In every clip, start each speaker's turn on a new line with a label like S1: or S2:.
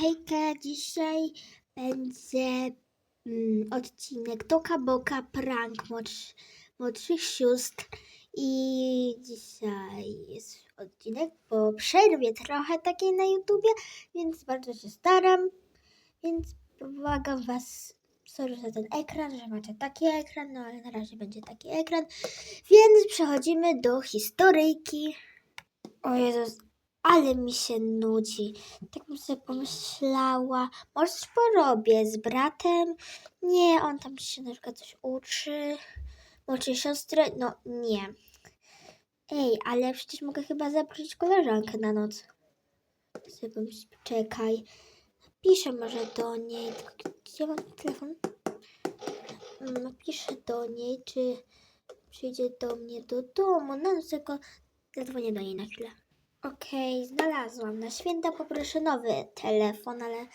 S1: Hejka, dzisiaj będzie mm, odcinek Toka Boka Prank młodsz, młodszych sióstr. I dzisiaj jest odcinek po przerwie trochę takiej na YouTubie, więc bardzo się staram, więc błagam Was, sorry za ten ekran, że macie taki ekran, no ale na razie będzie taki ekran, więc przechodzimy do historyjki. O Jezus, ale mi się nudzi. Tak bym sobie pomyślała, może coś porobię z bratem? Nie, on tam się na przykład coś uczy. Młodszej siostry? No nie. Ej, ale przecież mogę chyba zaprosić koleżankę na noc. Czekaj. Napiszę może do niej. Gdzie mam telefon? Napiszę do niej, czy przyjdzie do mnie do domu. No, tylko zadzwonię do niej na chwilę. Okej, znalazłam. Na święta poproszę nowy telefon, ale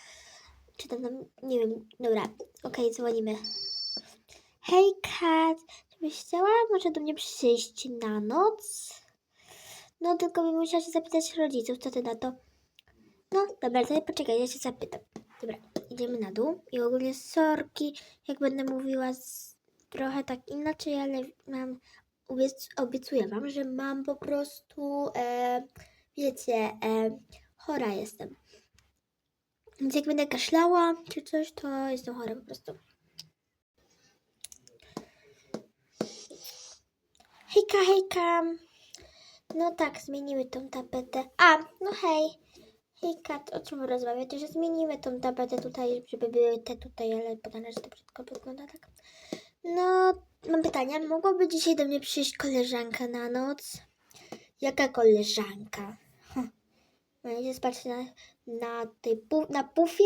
S1: czy tam, nie wiem, dobra. Okej, dzwonimy. Hej, Kat, czy byś chciała może do mnie przyjść na noc? No, tylko bym musiała się zapytać rodziców, co ty na to? No, dobra, to poczekaj, ja się zapytam. Dobra, idziemy na dół i ogólnie sorki, jak będę mówiła z, trochę tak inaczej, ale mam, obiec, obiecuję wam, że mam po prostu, e, wiecie, e, chora jestem. Więc jak będę kaszlała czy coś, to jestem chora po prostu. Hejka, hejka. No tak, zmienimy tą tapetę. A, no hej. Hejka, o czym rozmawiacie? Że zmienimy tą tapetę tutaj, żeby były te tutaj, ale potem że to brzydko wygląda tak. No, mam pytanie. Mogłaby dzisiaj do mnie przyjść koleżanka na noc? Jaka koleżanka? Będziecie spać na, na tej pu, na pufie?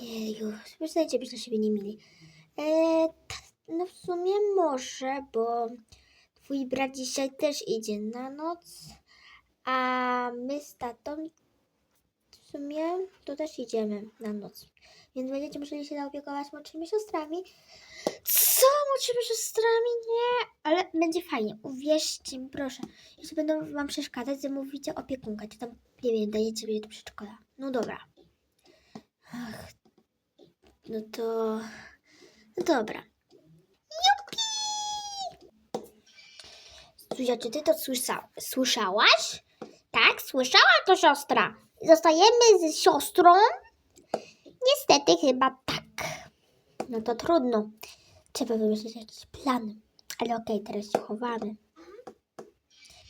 S1: Jeju, przestańcie być na siebie nie mili. E, no w sumie może, bo twój brat dzisiaj też idzie na noc, a my z tatą w sumie to też idziemy na noc. Więc będziecie musieli się zaopiekować młodszymi siostrami. Co? Młodszymi siostrami? Nie! Ale będzie fajnie. Uwierzcie mi, proszę. Jeśli będą wam przeszkadzać, zamówicie opiekunkę. Czy tam, nie wiem, dajecie mnie do przedszkola. No dobra. Ach. No to... No dobra. Zuzia, czy ty to słysza... słyszałaś? Tak, słyszała to siostra. Zostajemy z siostrą? Niestety chyba. No to trudno. Trzeba wymyślić jakiś plan. Ale okej, teraz się chowamy.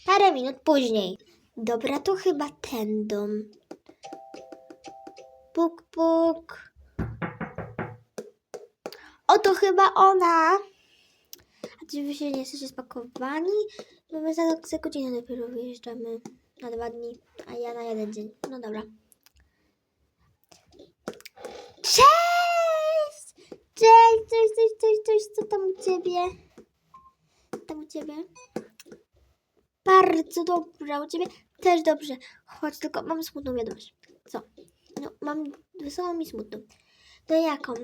S1: Parę minut później. Dobra, to chyba ten dom. Puk, puk. Oto chyba ona. A czy wy się nie jesteście spakowani? Bo my za, za godzinę dopiero wyjeżdżamy na dwa dni, a ja na jeden dzień. No dobra. Cześć! Cześć, cześć, cześć, cześć, cześć. Co tam u ciebie? Tam u ciebie? Bardzo dobrze, u ciebie też dobrze. Chodź, tylko mam smutną wiadomość. Co? No, mam wesołą i smutną. To jaką?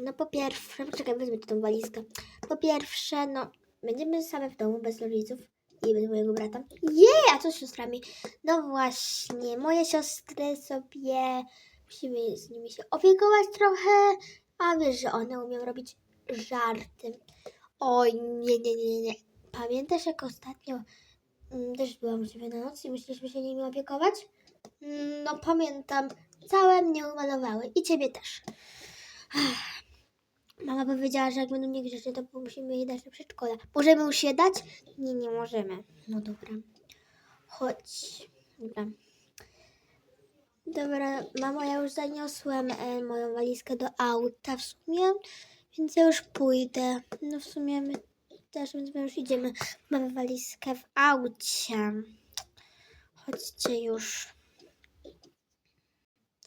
S1: No po pierwsze, poczekaj, wezmę tu tą walizkę. Po pierwsze, no, będziemy same w domu, bez rodziców i bez mojego brata. Jej, a co z siostrami? No właśnie, moje siostry sobie, musimy z nimi się opiekować trochę, a wiesz, że one umieją robić żarty. Oj, nie, nie, nie, nie. Pamiętasz, jak ostatnio mm, też byłam ciebie na noc i musieliśmy się nimi opiekować? Mm, No pamiętam, całe mnie umalowały i ciebie też. Ach. Mama powiedziała, że jak będą niegrzeczne, to musimy je dać do przedszkola. Możemy już dać? Nie, nie możemy. No dobra. Chodź. Dobra. Dobra, mamo, ja już zaniosłem e, moją walizkę do auta w sumie, więc ja już pójdę. No w sumie my też, więc my już idziemy. Mamy walizkę w aucie. Chodźcie już.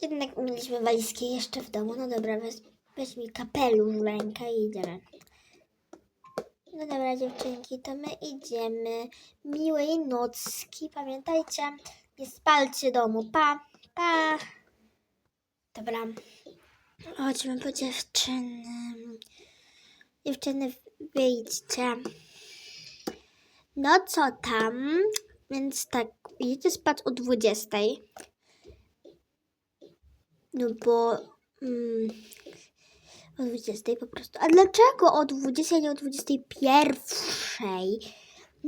S1: Jednak mieliśmy walizki jeszcze w domu. No dobra, weź, weź mi kapelusz w rękę i idziemy. No dobra, dziewczynki, to my idziemy. Miłej nocki. Pamiętajcie, nie spalcie domu. Pa, pa. Dobra. Chodźmy po dziewczyny. Dziewczyny, wyjdźcie. No co tam? Więc tak, idziecie spać o 20. No bo mm, o 20 po prostu. A dlaczego o 20, nie o 21?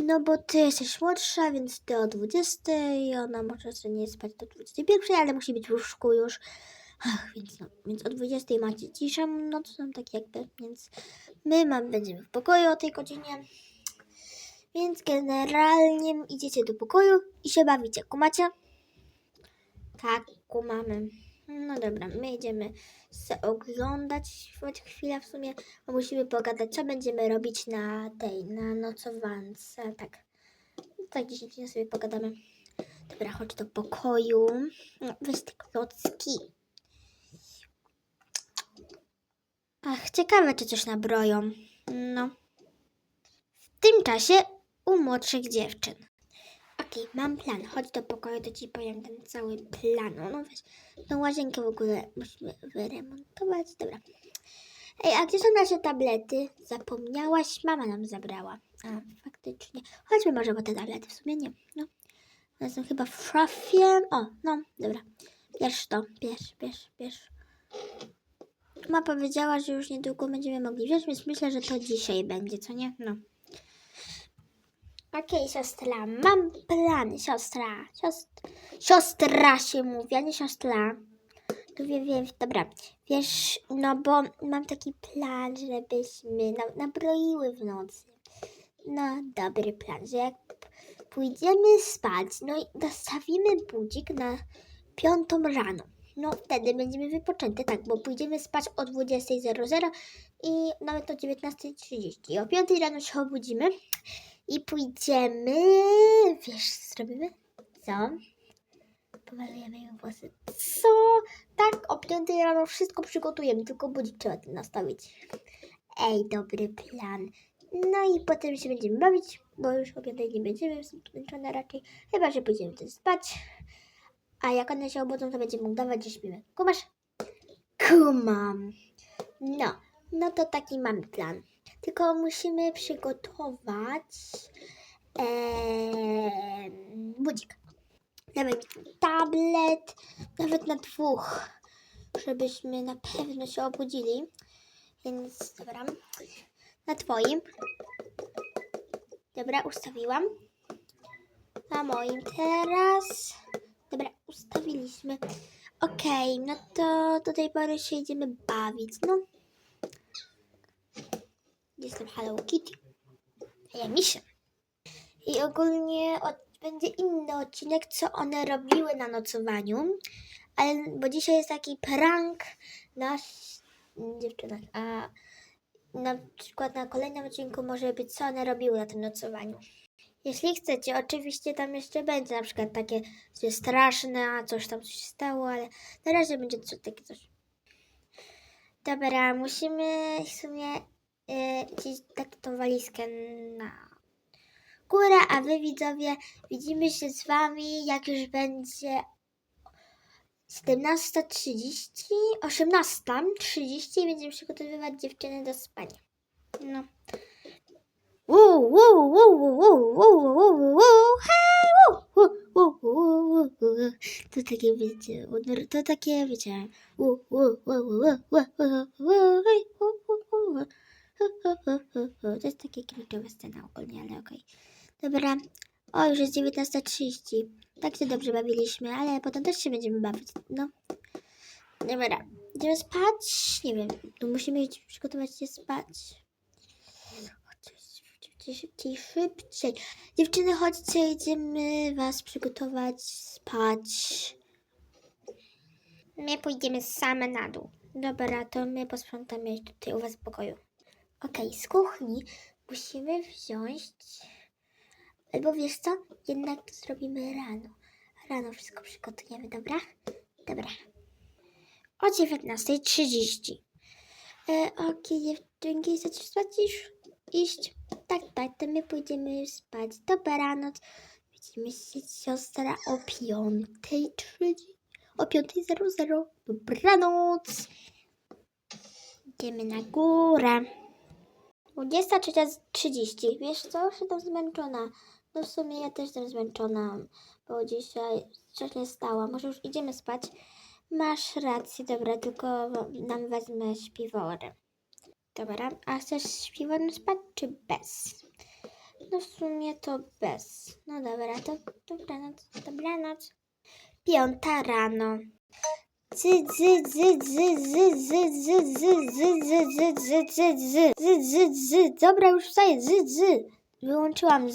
S1: No bo ty jesteś młodsza, więc ty o 20 i ona może sobie nie spać do 21, ale musi być w łóżku już. Ach, więc no, więc o 20 macie ciszę nocną, tak jakby, więc my mam, będziemy w pokoju o tej godzinie. Więc generalnie idziecie do pokoju i się bawicie. Kumacie? Tak, kumamy. No dobra, my idziemy se oglądać choć chwilę w sumie, bo musimy pogadać, co będziemy robić na tej, na nocowance. Tak, tak 10 minut sobie pogadamy. Dobra, chodź do pokoju. No, Weź te klocki. Ach, ciekawe, czy coś nabroją. No. W tym czasie u młodszych dziewczyn. Okej, mam plan. Chodź do pokoju, to ci powiem ten cały plan. No, No weź, tą łazienkę w ogóle musimy wyremontować. Dobra. Ej, a gdzie są nasze tablety? Zapomniałaś? Mama nam zabrała. A, faktycznie. Chodźmy może po te tablety. W sumie nie. No. One są chyba w szafie. O, no, dobra. Bierz to. Bierz, bierz, bierz. Mama powiedziała, że już niedługo będziemy mogli wziąć, więc myślę, że to dzisiaj będzie, co nie? No. Okej, siostra, mam plan, siostra. Siostra, siostra się mówi, a nie siostra. Tu wiem, wiem, dobra. Wiesz, no bo mam taki plan, żebyśmy na, nabroiły w nocy. No, dobry plan, że jak pójdziemy spać, no i nastawimy budzik na piątą rano. No, wtedy będziemy wypoczęte, tak, bo pójdziemy spać o 20.00 i nawet o 19.30. O 5 rano się obudzimy i pójdziemy. Wiesz, co zrobimy? Co? Pomalujemy ją włosy. Co? Tak, o 5 rano wszystko przygotujemy, tylko budzik trzeba nastawić. Ej, dobry plan. No i potem się będziemy bawić, bo już o 5 nie będziemy, jestem zmęczona raczej. Chyba, że pójdziemy też spać. A jak one się obudzą, to będziemy udawać, że śpimy. Kumasz? Kumam. No, no to taki mam plan. Tylko musimy przygotować budzik. Mi tablet, nawet na dwóch, żebyśmy na pewno się obudzili. Więc dobra, na twoim. Dobra, ustawiłam. Na moim teraz. Dobra, ustawiliśmy. Okej, no to do tej pory się idziemy bawić. No. Jestem Hello Kitty. Ja Misia. I ogólnie od, będzie inny odcinek, co one robiły na nocowaniu. Ale, bo dzisiaj jest taki prank na dziewczynach. A na przykład na kolejnym odcinku może być, co one robiły na tym nocowaniu. Jeśli chcecie, oczywiście tam jeszcze będzie na przykład takie coś straszne, coś tam coś stało, ale na razie będzie coś, takie coś. Dobra, musimy w sumie gdzieś tak tą walizkę na górę, a wy widzowie widzimy się z wami jak już będzie 17.30, 18.30 i będziemy przygotowywać dziewczyny do spania. No. Woo, woo, woo, woo, woo, woo, hej. To takie wiecie, to takie wiecie. To jest takie klinczowe scena ogólnie, ale okej. Dobra. O, już jest 19.30. Tak się dobrze bawiliśmy, ale potem też się będziemy bawić. No. Dobra. Idziemy spać? Nie wiem. No musimy iść przygotować się spać. Chodźcie szybciej, szybciej, szybciej. Dziewczyny, chodźcie, idziemy was przygotować spać. My pójdziemy same na dół. Dobra, to my posprzątamy tutaj u was w pokoju. Okej, z kuchni musimy wziąć... Albo wiesz co? Jednak zrobimy rano. Rano wszystko przygotujemy, dobra? Dobra. O 19.30. E, Okej, dziewczynki, chcecie spać już? Iść? Tak, tak, to my pójdziemy spać. Dobranoc. Widzimy się siostra o 5.30. O 5.00. Dobranoc. Idziemy na górę. 23.30. Wiesz co? Już Jestem zmęczona. No w sumie ja też jestem zmęczona, bo dzisiaj wcześniej stała. Może już idziemy spać. Masz rację, dobra, tylko nam wezmę śpiwory. Dobra, a chcesz śpiworem spać czy bez? No w sumie to bez. No dobra, to dobranoc, dobranoc. Piąta rano. Dobra, już wstaję. Wyłączyłam.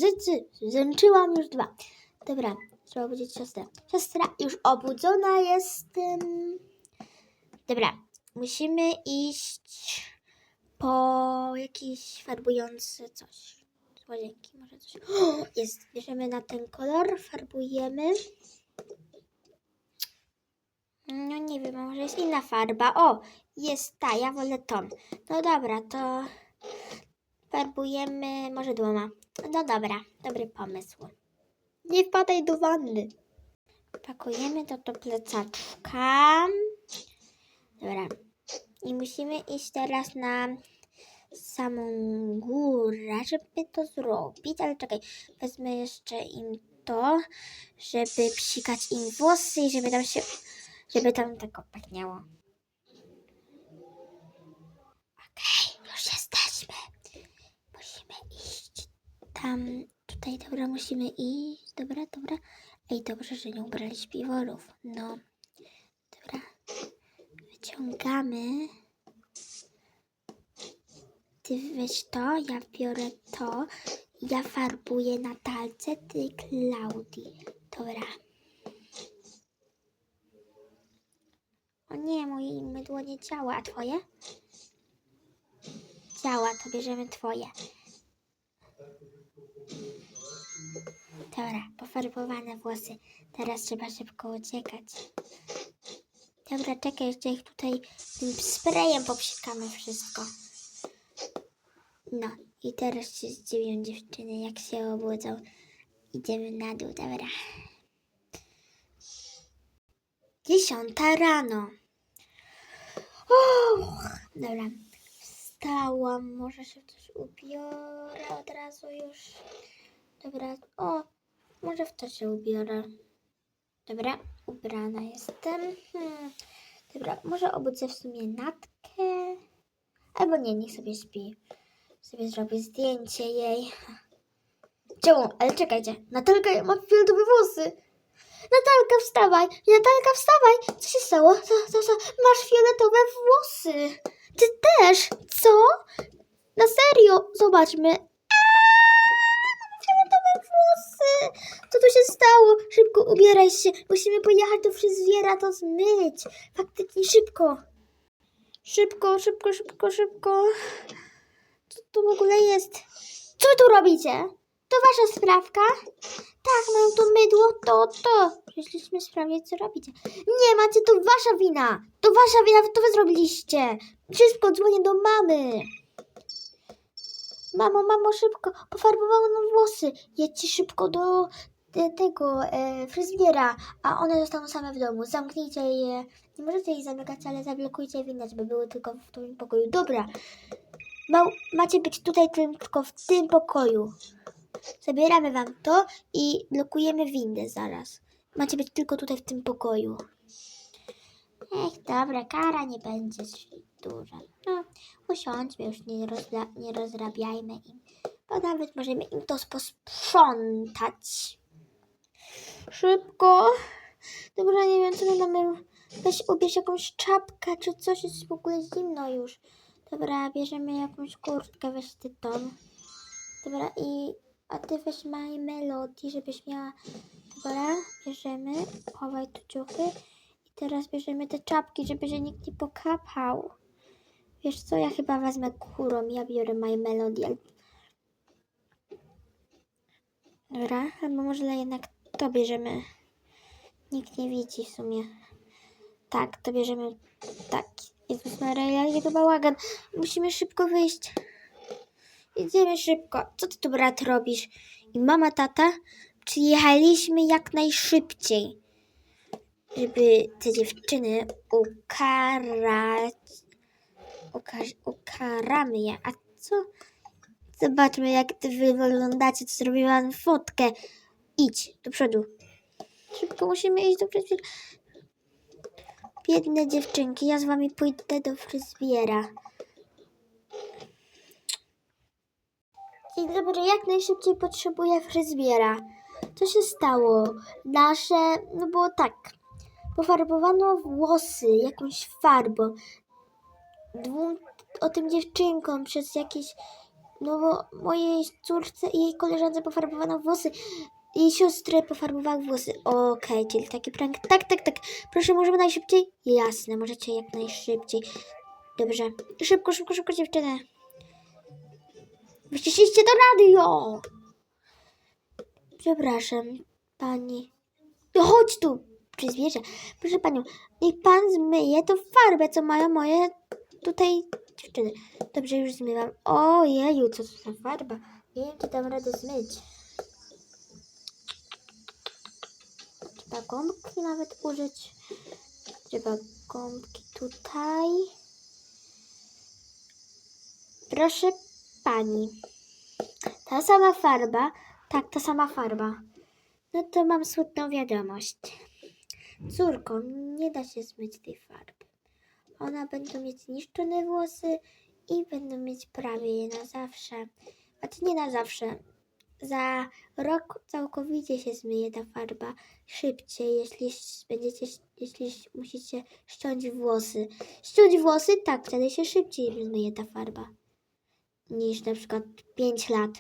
S1: Zęczyłam już dwa. Dobra, trzeba obudzić siostrę. Siostra już obudzona jestem. Dobra, musimy iść po jakieś farbujące coś. Łazienki, może coś. O, jest, bierzemy na ten kolor, farbujemy. No nie wiem, może jest inna farba. O, jest ta, ja wolę tą. No dobra, to farbujemy może dwoma. No dobra, dobry pomysł. Nie wpadaj do wanny. Pakujemy to do plecaczka. Dobra. I musimy iść teraz na samą górę, żeby to zrobić. Ale czekaj, wezmę jeszcze im to, żeby psikać im włosy i żeby tam się, żeby tam tak pachniało. Okej, już jesteśmy. Musimy iść tam, tutaj, dobra, musimy iść. Dobra, dobra. Ej, dobrze, że nie ubrali śpiworów. No, dobra. Wyciągamy. Ty weź to, ja biorę to. Ja farbuję na talce, ty Klaudii. Dobra. O nie, moje mydło nie działa, a twoje? Działa, to bierzemy twoje. Dobra, pofarbowane włosy. Teraz trzeba szybko uciekać. Dobra, czekaj, jeszcze ich tutaj tym sprayem popsikamy wszystko. No, i teraz się zdziwią dziewczyny, jak się obudzą. Idziemy na dół, dobra. Dziesiąta rano. Dobra, wstałam, może się coś ubiorę od razu już. Dobra, o, może w to się ubiorę. Dobra, ubrana jestem. Hmm. Dobra, może obudzę w sumie Natkę. Albo nie, niech sobie śpi. Sobie zrobię zdjęcie jej. Czemu? Ale czekajcie. Natalka ma fioletowe włosy. Natalka, wstawaj! Natalka, wstawaj! Co się stało? Co, co, co? Masz fioletowe włosy. Ty też? Co? Na serio? Zobaczmy. Aaa, mam fioletowe włosy. Co tu się stało? Szybko ubieraj się. Musimy pojechać do fryzjera to zmyć. Faktycznie szybko. Szybko, szybko, szybko, szybko. Co to w ogóle jest? Co tu robicie? To wasza sprawka? Tak, mają to mydło, to, to. Przyszliśmy sprawdzić, co robicie. Nie, macie, to wasza wina. To wasza wina, to wy zrobiliście. Szybko dzwonię do mamy. Mamo, mamo, szybko, pofarbowało nam włosy. Jedźcie szybko do e, tego e, fryzjera, a one zostaną same w domu. Zamknijcie je. Nie możecie ich zamykać, ale zablokujcie winne, żeby były tylko w tym pokoju. Dobra. Ma, macie być tutaj tylko w tym pokoju. Zabieramy wam to i blokujemy windę zaraz. Macie być tylko tutaj w tym pokoju. Ech, dobra, kara nie będzie duża. No, usiądźmy już, nie, rozla, nie rozrabiajmy im. Bo nawet możemy im to posprzątać. Szybko. Dobra, nie wiem, co my mamy. Weź ubierz jakąś czapkę, czy coś jest w ogóle zimno już. Dobra, bierzemy jakąś kurtkę, weź ty tą. Dobra, i a ty weź My Melody, żebyś miała. Dobra, bierzemy, chowaj tu ciuchy. I teraz bierzemy te czapki, żeby się nikt nie pokapał. Wiesz co, ja chyba wezmę kurą, ja biorę My Melody. Dobra, albo może jednak to bierzemy. Nikt nie widzi w sumie. Tak, to bierzemy tak. Jezus Maria, jaki to bałagan. Musimy szybko wyjść. Idziemy szybko. Co ty tu, brat, robisz? I mama, tata przyjechaliśmy jak najszybciej, żeby te dziewczyny ukarać. Ukar ukaramy je. A co? Zobaczmy, jak ty wy wyglądacie. Co zrobiłam fotkę. Idź do przodu. Szybko musimy iść do przodu. Biedne dziewczynki, ja z wami pójdę do fryzjera. Dzień dobry, jak najszybciej potrzebuję fryzjera. Co się stało? Nasze, no było tak, pofarbowano włosy jakąś farbą. Dwóm, o tym dziewczynkom przez jakieś, no bo mojej córce i jej koleżance pofarbowano włosy. Jej siostry pofarbowały włosy. Okej, czyli taki prank. Tak, tak, tak. Proszę, możemy najszybciej? Jasne, możecie jak najszybciej. Dobrze. Szybko, szybko, szybko, dziewczyny. Wyściśliście to radio! Przepraszam, pani. No chodź tu, przy zwierzę. Proszę panią, niech pan zmyje tą farbę, co mają moje tutaj dziewczyny. Dobrze, już zmywam. Ojeju, co to za farba? Nie wiem, czy dam radę zmyć. Trzeba gąbki nawet użyć. Trzeba gąbki tutaj. Proszę pani. Ta sama farba. Tak, ta sama farba. No to mam smutną wiadomość. Córko, nie da się zmyć tej farby. Ona będą mieć zniszczone włosy i będą mieć prawie je na zawsze. Znaczy nie na zawsze. Za rok całkowicie się zmyje ta farba szybciej, jeśli będziecie, jeśli musicie ściąć włosy. Ściąć włosy? Tak, wtedy się szybciej zmyje ta farba niż na przykład 5 lat.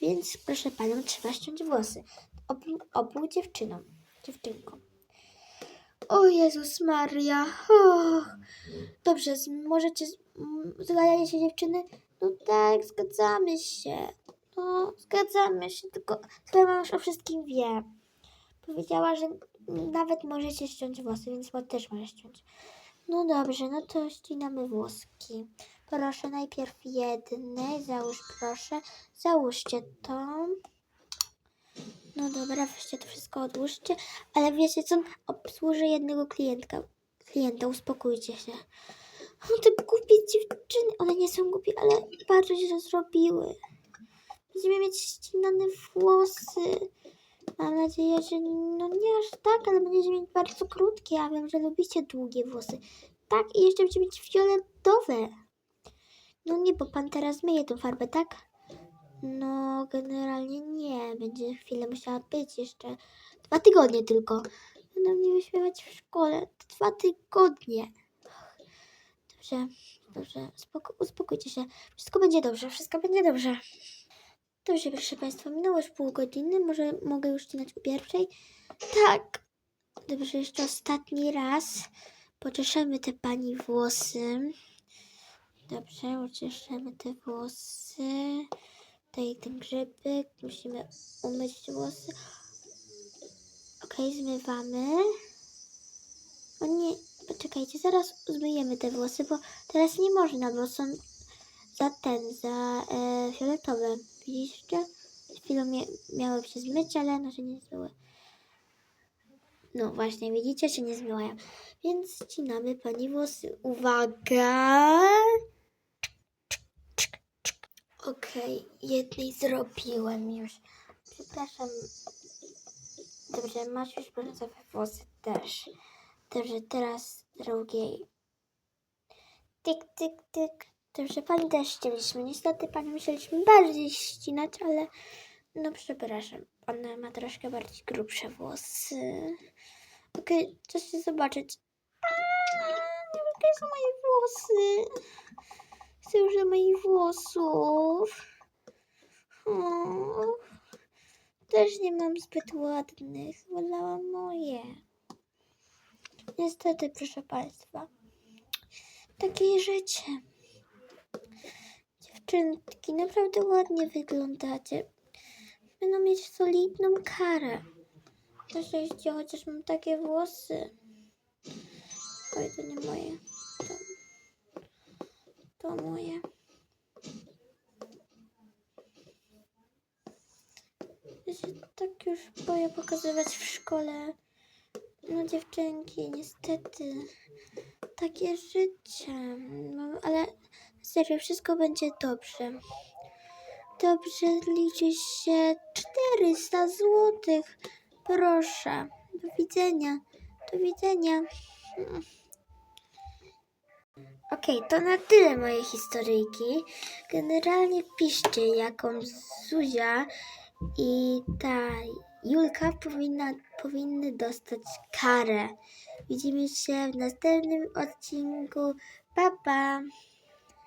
S1: Więc proszę panią, trzeba ściąć włosy. Obu, obu dziewczynom, dziewczynkom. O Jezus Maria. Dobrze, możecie. Zgadzacie się dziewczyny? No tak, zgadzamy się. No, zgadzamy się, tylko twoja mama już o wszystkim wie. Powiedziała, że nawet możecie ściąć włosy, więc bo też może ściąć. No dobrze, no to ścinamy włoski. Proszę najpierw jedny, załóż proszę. Załóżcie to. No dobra, weźcie to wszystko odłóżcie. Ale wiecie co? Obsłużę jednego klientka. Klienta, uspokójcie się. O, te głupie dziewczyny. One nie są głupie, ale bardzo źle zrobiły. Będziemy mieć ścinane włosy. Mam nadzieję, że no nie aż tak, ale będziecie mieć bardzo krótkie. Ja wiem, że lubicie długie włosy. Tak, i jeszcze będziecie mieć fioletowe. No nie, bo pan teraz myje tą farbę, tak? No, generalnie nie. Będzie chwilę musiała być jeszcze. Dwa tygodnie tylko. Będą mnie wyśmiewać w szkole. Dwa tygodnie. Dobrze, dobrze. Spoko- uspokójcie się. Wszystko będzie dobrze, wszystko będzie dobrze. Dobrze, proszę Państwa, minęło już pół godziny. Może mogę już ścinać o pierwszej? Tak. Dobrze, jeszcze ostatni raz. Poczeszemy te pani włosy. Dobrze, ucieszymy te włosy. Tutaj ten grzybek. Musimy umyć włosy. Okej, zmywamy. O nie, poczekajcie, zaraz zmyjemy te włosy, bo teraz nie można, bo są za ten, za e, fioletowe. Widzicie? Chwilą mia miały się zmyć, ale no się nie zmyły. No właśnie, widzicie, się nie zmywają. Więc ścinamy pani włosy. Uwaga! Okej, jednej zrobiłem już. Przepraszam. Dobrze, masz już brązowe włosy też. Dobrze, teraz drugiej. Tyk, tyk, tyk. Dobrze, pani też ścięliśmy. Niestety pani musieliśmy bardziej ścinać, ale no przepraszam. Ona ma troszkę bardziej grubsze włosy. Okej, co się zobaczyć? Aaa, Jakie są moje włosy? Do moich włosów. Też nie mam zbyt ładnych. Wolałam moje. Niestety, proszę Państwa. Takie życie. Dziewczynki, naprawdę ładnie wyglądacie. Będą mieć solidną karę. Na szczęście chociaż mam takie włosy. Oj, to nie moje. Się tak już boję pokazywać w szkole. No dziewczynki, niestety. Takie życie. No, ale serio, wszystko będzie dobrze. Dobrze, liczy się 400 złotych. Proszę. Do widzenia. Do widzenia. Okej, to na tyle moje historyjki. Generalnie piszcie, jaką Zuzia i ta Julka powinna, powinny dostać karę. Widzimy się w następnym odcinku. Pa, pa!